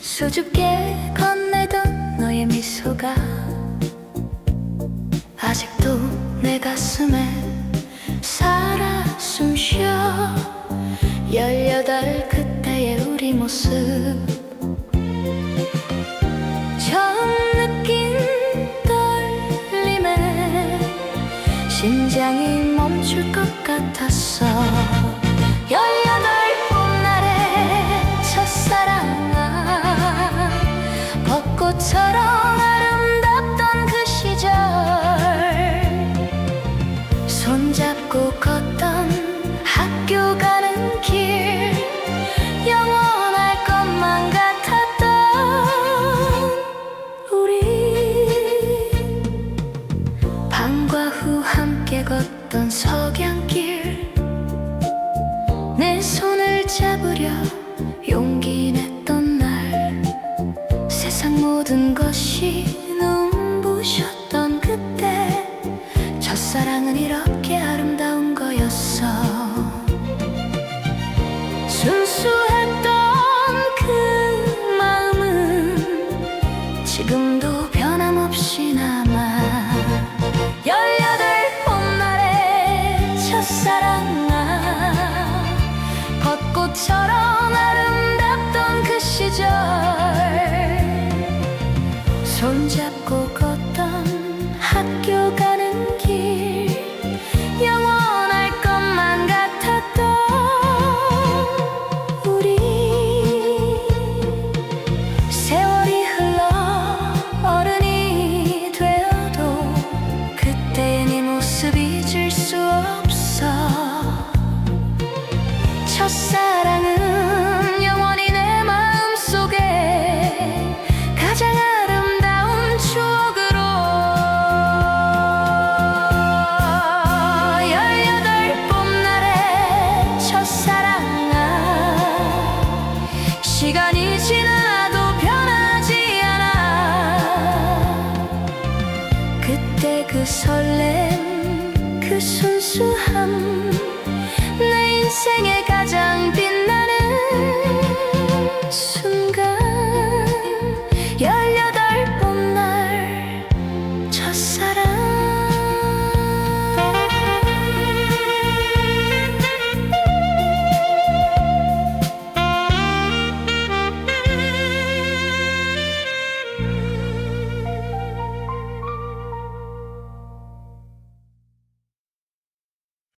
수줍게 건네던 너의 미소가 아직도 내 가슴에 살아 숨쉬어. 열여덟 그때의 우리 모습. 처음 느낀 떨림에 심장이 멈출 것 같았어. 걸었던 석양길. 내 손을 잡으려 용기 냈던 날. 세상 모든 것이 눈부셨던 그때. 첫사랑은 이렇게 아름다운 거였어. 꽃처럼 아름답던 그 시절. 손잡고 걷 설렘 그 순수함. 내 인생의 가장 빛